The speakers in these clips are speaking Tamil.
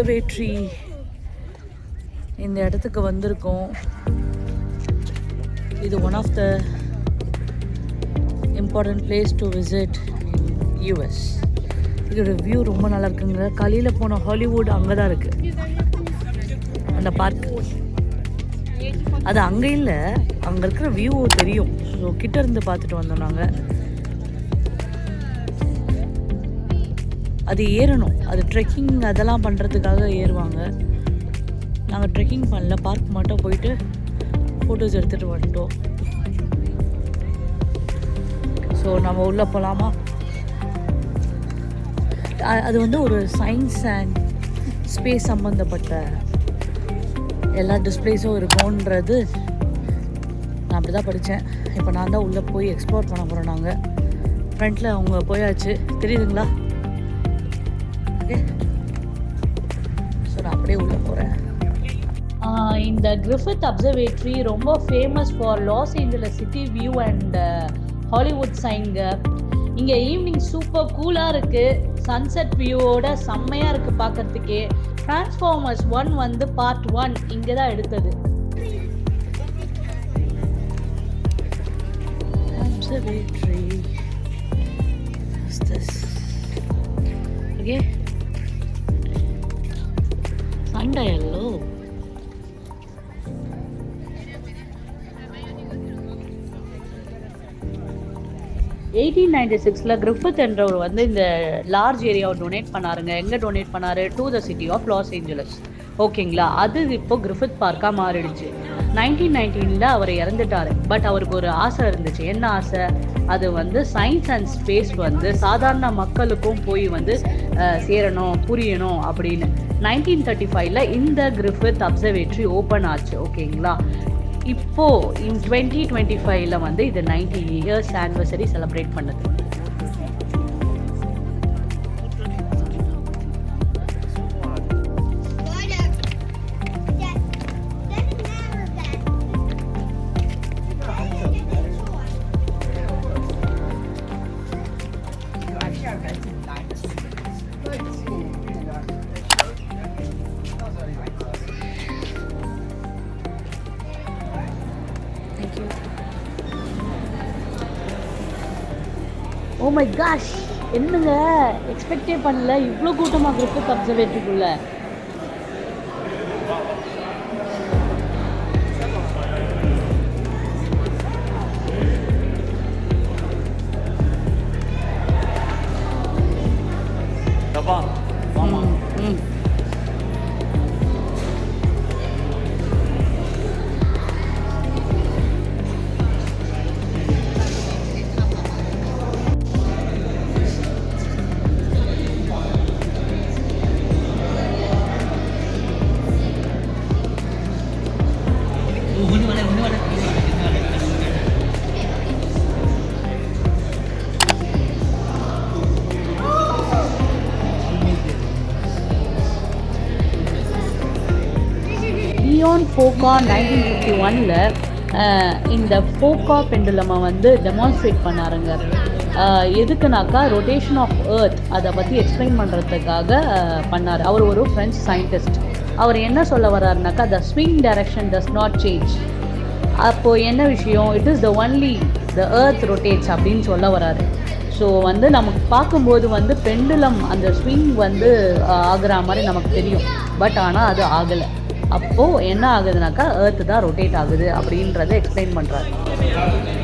அப்சர்வேட்ரி இந்த இடத்துக்கு வந்திருக்கோம். இது one of the important place to visit in US view view ரொம்ப நல்லா இருக்குங்க. காலையில் போன ஹாலிவுட் அங்கே தான் இருக்குது அந்த பார்க் அது அங்கே இல்லை அங்கே இருக்கிற வியூ தெரியும். ஸோ கிட்ட இருந்து பார்த்துட்டு வந்தோம் நாங்கள் அது ஏறணும். அது ட்ரெக்கிங் அதெல்லாம் பண்ணுறதுக்காக ஏறுவாங்க. நாங்கள் ட்ரெக்கிங் பண்ணல. பார்க் மட்டும் போயிட்டு ஃபோட்டோஸ் எடுத்துகிட்டு வந்துட்டோம். ஸோ நம்ம உள்ளே போகலாமா அது வந்து ஒரு சயின்ஸ் அண்ட் ஸ்பேஸ் சம்மந்தப்பட்ட எல்லா டிஸ்பிளேஸும் இருக்கும்ன்றது நான் அப்படி தான் படித்தேன் இப்போ நான் தான் உள்ளே போய் எக்ஸ்ப்ளோர் பண்ண போகிறோம் நாங்கள் ஃப்ரண்ட்டில் அவங்க போயாச்சு. தெரியுதுங்களா? ஸோ நான் அப்படியே போகிறேன் இந்த கிரிஃபித் அப்சர்வேட்ரி ரொம்ப famous for Los Angeles city view and Hollywood சைங்க இங்கே ஈவினிங் சூப்பர் கூலாக இருக்குது சன்செட் வியூவோட செம்மையாக இருக்குது பார்க்கறதுக்கே டிரான்ஸ்ஃபார்மர்ஸ் ஒன் வந்து பார்ட் ஒன் இங்கே தான் எடுத்தது. Observatory. What's this? Okay. சண்டையல்லோ எயிட்டீன் நைன்டி சிக்ஸில் கிரிஃபித் என்றவர் வந்து இந்த லார்ஜ் ஏரியாவை டொனேட் பண்ணாருங்க. எங்கே டொனேட் பண்ணாரு? To the city of Los Angeles ஓகேங்களா அது இப்போ கிரிஃபித் பார்க்காக மாறிடுச்சு. நைன்டீன் நைன்டீனில் அவர் இறந்துட்டாரு. பட் அவருக்கு ஒரு ஆசை இருந்துச்சு. என்ன ஆசை? அது வந்து சயின்ஸ் அண்ட் ஸ்பேஸ் வந்து சாதாரண மக்களுக்கும் போய் வந்து சேரணும் புரியணும் அப்படின்னு. நைன்டீன் தேர்ட்டி ஃபைவ்ல இந்த கிரிஃபித் அப்சர்வேட்ரி ஓப்பன் ஆச்சு ஓகேங்களா இப்போது இன் டுவெண்ட்டி டுவெண்ட்டி ஃபைவ்ல வந்து இது நைன்டி இயர்ஸ் ஆனிவர்சரி செலிப்ரேட் பண்ணுது. Oh மை காஷ் என்னங்க? எக்ஸ்பெக்டே பண்ணல. இவ்வளோ கூட்டமாக கிரிஃபித் அப்சர்வேட்டரிக்குள்ள ம் இயான் ஃபோக்கா நைன்டீன் ஃபிஃப்டி ஒனில் இந்த ஃபோகா பெண்டுலமை வந்து டெமான்ஸ்ட்ரேட் பண்ணாருங்க. எதுக்குனாக்கா ரொட்டேஷன் ஆஃப் ஏர்த் அதை பற்றி எக்ஸ்பிளைன் பண்ணுறதுக்காக பண்ணார். அவர் ஒரு ஃப்ரெஞ்ச் சயின்டிஸ்ட் அவர் என்ன சொல்ல வர்றாருனாக்கா the swing direction does not change அப்போது என்ன விஷயம்? It is the only the earth rotates அப்படின்னு சொல்ல வராரு ஸோ வந்து நமக்கு பார்க்கும்போது வந்து பெண்டுலம் அந்த ஸ்விங் வந்து ஆகிற மாதிரி நமக்கு தெரியும். பட் ஆனால் அது ஆகலை. அப்போது என்ன ஆகுதுனாக்கா ஏர்த்து தான் ரொட்டேட் ஆகுது அப்படின்றத எக்ஸ்பிளைன் பண்ணுறாரு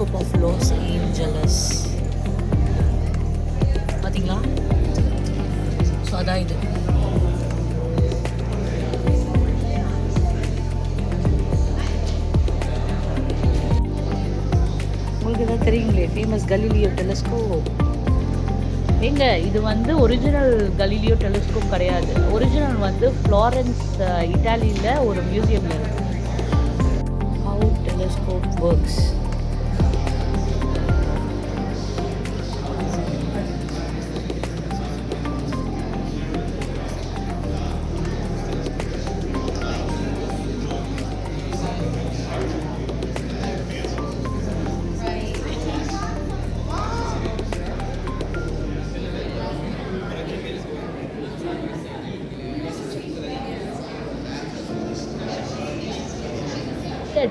telescope of Los Angeles. பார்த்தீங்களா ஸோ அதான் இது உங்களுக்கு தான் தெரியுங்களே ஃபேமஸ் கலீலியோ டெலஸ்கோப் எங்க இது வந்து ஒரிஜினல் கலீலியோ டெலிஸ்கோப் கிடையாது. ஒரிஜினல் வந்து ஃப்ளாரன்ஸ் இட்டாலியில் ஒரு மியூசியமில் இருக்கு. ஹவு டெலிஸ்கோப் ஒர்க்ஸ்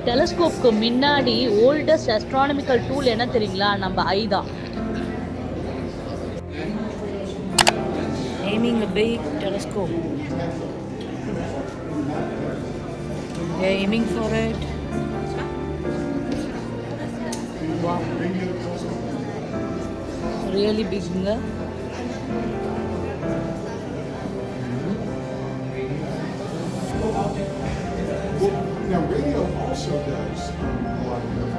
டெலிஸ்கோப்க்கு முன்னாடி ஓல்டஸ்ட் அஸ்ட்ரானமிக்கல் டூல் என்ன தெரியுங்களா நம்ம ஐ தான் aiming a big telescope. They're aiming for it. Wow. Really big. Also does um, a lot of a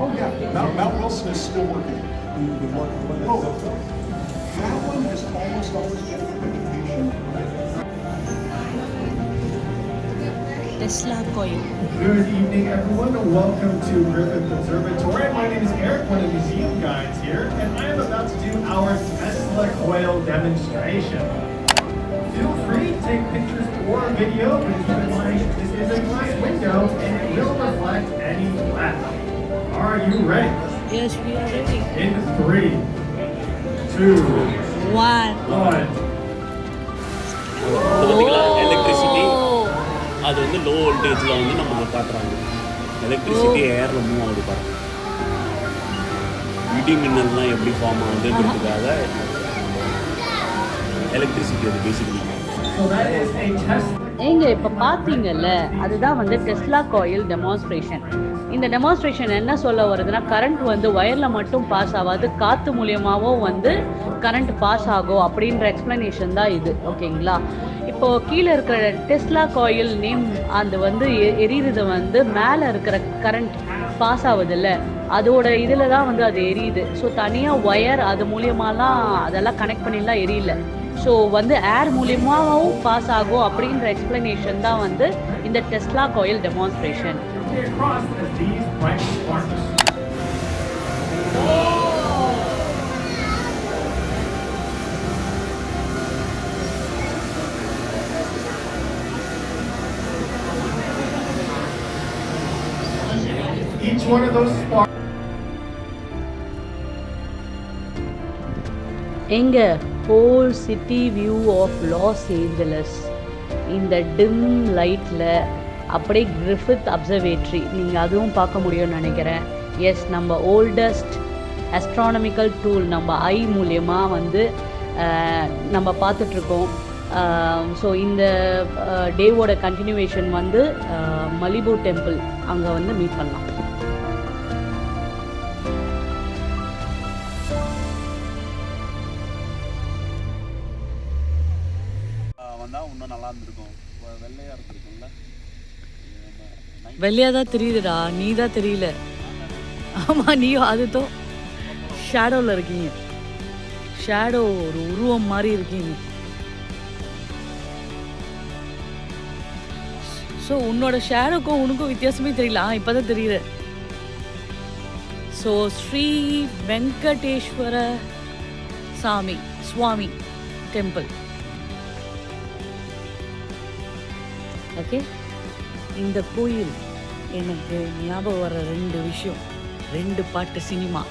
Oh, yeah, Mount, Mount Wilson is still working. Oh, that one has almost always been for education. Tesla coil. Good evening, everyone, and welcome to Griffith Observatory. My name is Eric, one of the museum guides here, and I am about to do our Tesla coil demonstration. Take pictures or video, but keep in mind this is a glass window and it will reflect any light. Are you ready? Yes, we are ready. In three, two, One. one. பார்த்தீங்களா எலக்ட்ரிசிட்டி Oh. அது வந்து லோ வோல்டேஜில் வந்து நம்ம காட்டுறாங்க எலக்ட்ரிசிட்டி ஏரில் மூவ் ஆகுது பாருங்க இடி மின்னல்லாம் எப்படி ஃபார்ம் ஆகுதுன்றதுக்காக எலக்ட்ரிசிட்டி அது பேசிக்கலி ஏங்க இப்போ பார்த்தீங்கல்ல அதுதான் வந்து டெஸ்லா காயில் டெமான்ஸ்ட்ரேஷன் இந்த டெமான்ஸ்ட்ரேஷன் என்ன சொல்ல வருதுன்னா கரண்ட் வந்து ஒயரில் மட்டும் பாஸ் ஆகாது காற்று மூலியமாகவும் வந்து கரண்ட் பாஸ் ஆகும் அப்படின்ற எக்ஸ்ப்ளனேஷன் தான் இது ஓகேங்களா? இப்போ கீழே இருக்கிற டெஸ்லா காயில் நேம் அந்த வந்து எரியுறது வந்து மேலே இருக்கிற கரண்ட் பாஸ் ஆகுதுல்ல அதோட இதில் தான் வந்து அது எரியுது. ஸோ தனியாக ஒயர் அது மூலியமாலாம் அதெல்லாம் கனெக்ட் பண்ணிலாம் எரியல. ஸோ வந்து ஏர் மூலியமாகவும் பாஸ் ஆகும் அப்படின்ற எக்ஸ்பிளனேஷன் தான் வந்து இந்த Tesla coil demonstration. Each one of those sparks எங்க whole city view of Los Angeles இந்த டிம் லைட்டில் அப்படியே கிரிஃபித் அப்சர்வேட்ரி நீங்கள் அதுவும் பார்க்க முடியும்னு நினைக்கிறேன். எஸ் நம்ம ஓல்டஸ்ட் அஸ்ட்ரானமிக்கல் டூல் நம்ம ஐ மூலியமாக வந்து நம்ம பார்த்துட்ருக்கோம். ஸோ இந்த டேவோட கண்டினியூவேஷன் வந்து மலிபோ டெம்பிள் அங்கே வந்து மீட் பண்ணலாம். இன்னும் நல்லா இருந்திருக்கும். வெள்ளையாக இருந்திருக்கும்ல. வெள்ளையாக தான் தெரியுதுடா. நீ தான் தெரியல. ஆமாம் நீயும் அதுதான். ஷேடோவில் இருக்கீங்க. ஷேடோ ஒரு உருவம் மாதிரி இருக்கீங்க. ஸோ உன்னோட ஷேடோக்கும் உனக்கும் வித்தியாசமே தெரியல. ஆ இப்போ தான் தெரியுது. ஸோ ஸ்ரீ வெங்கடேஸ்வர சாமி சுவாமி டெம்பிள் ஓகே இந்த கோயில் எனக்கு ஞாபகம் வர ரெண்டு விஷயம். ரெண்டு பாட்டு சினிமா.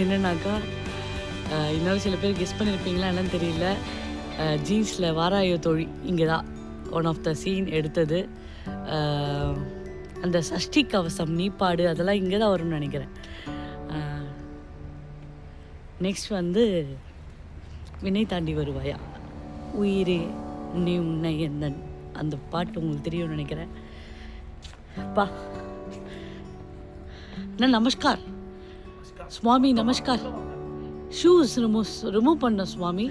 என்னன்னாக்கா இன்னொரு சில பேர் கெஸ் பண்ணியிருப்பீங்களா என்னன்னு தெரியல. ஜீன்ஸில் வாராயோ தோழி இங்கே தான் ஒன் ஆஃப் த சீன் எடுத்தது அந்த சஷ்டி கவசம் நீப்பாடு அதெல்லாம் இங்கே தான் வரும்னு நினைக்கிறேன். நெக்ஸ்ட் வந்து வினை தாண்டி வருவாயா? உயிரே நீ உன்னை என்னன். அந்த பாட்டு உங்களுக்கு தெரியும்னு நினைக்கிறேன். பா. அண்ணா நமஸ்கார். சுவாமி நமஸ்கார். ஷூஸ் ரிமூவ் ரிமூவ் பண்ண சுவாமி.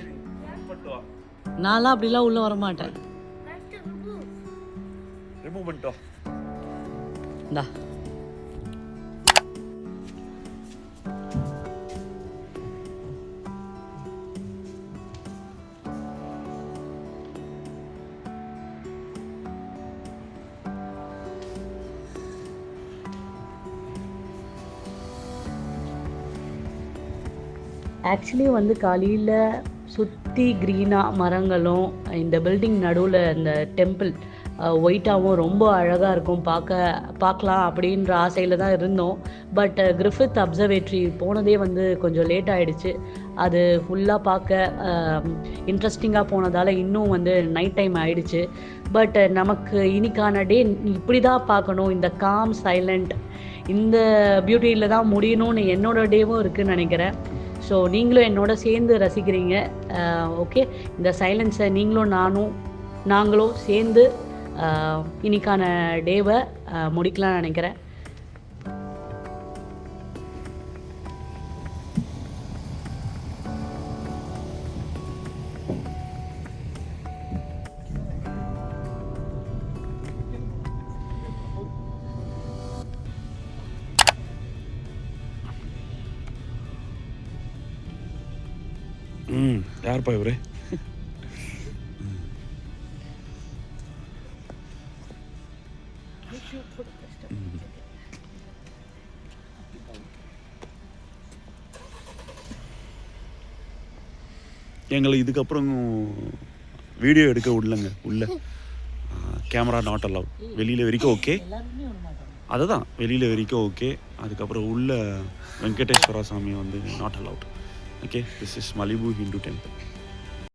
நான்லாம் அப்படிலாம் உள்ளே வர மாட்டேன் ரிமூவ் பண்ணிட்டோம். இந்தா. ஆக்சுவலி வந்து காலையில் சுற்றி க்ரீனாக மரங்களும் இந்த பில்டிங் நடுவில் இந்த டெம்பிள் ஒயிட்டாகவும் ரொம்ப அழகாக இருக்கும். பார்க்க பார்க்கலாம் அப்படின்ற ஆசையில் தான் இருந்தோம். பட் கிரிஃபித் அப்சர்வேட்ரி போனதே வந்து கொஞ்சம் லேட் ஆகிடுச்சு அது ஃபுல்லாக பார்க்க இன்ட்ரெஸ்டிங்காக போனதால் இன்னும் வந்து நைட் டைம் ஆயிடுச்சு. பட் நமக்கு இன்னைக்கான டே இப்படி தான் பார்க்கணும். இந்த காம் சைலண்ட் இந்த பியூட்டியில் தான் முடியணும்னு என்னோட டேவும் இருக்குதுன்னு நினைக்கிறேன். ஸோ நீங்களும் என்னோட சேர்ந்து ரசிக்கிறீங்க. ஓகே இந்த சைலன்ஸை நீங்களும் நானும் நாங்களும் சேர்ந்து இன்னைக்கான டேவை முடிக்கலாம்னு நினைக்கிறேன். யார்ப்பா இவரு? எங்களை இதுக்கப்புறம் வீடியோ எடுக்க விடலங்க உள்ள. கேமரா நாட் அலவ் வெளியில் வரைக்கும் ஓகே அதுதான் வெளியில் வரைக்கும் ஓகே அதுக்கப்புறம் உள்ள வெங்கடேஸ்வரா சாமி வந்து not allowed okay this is Malibu Hindu temple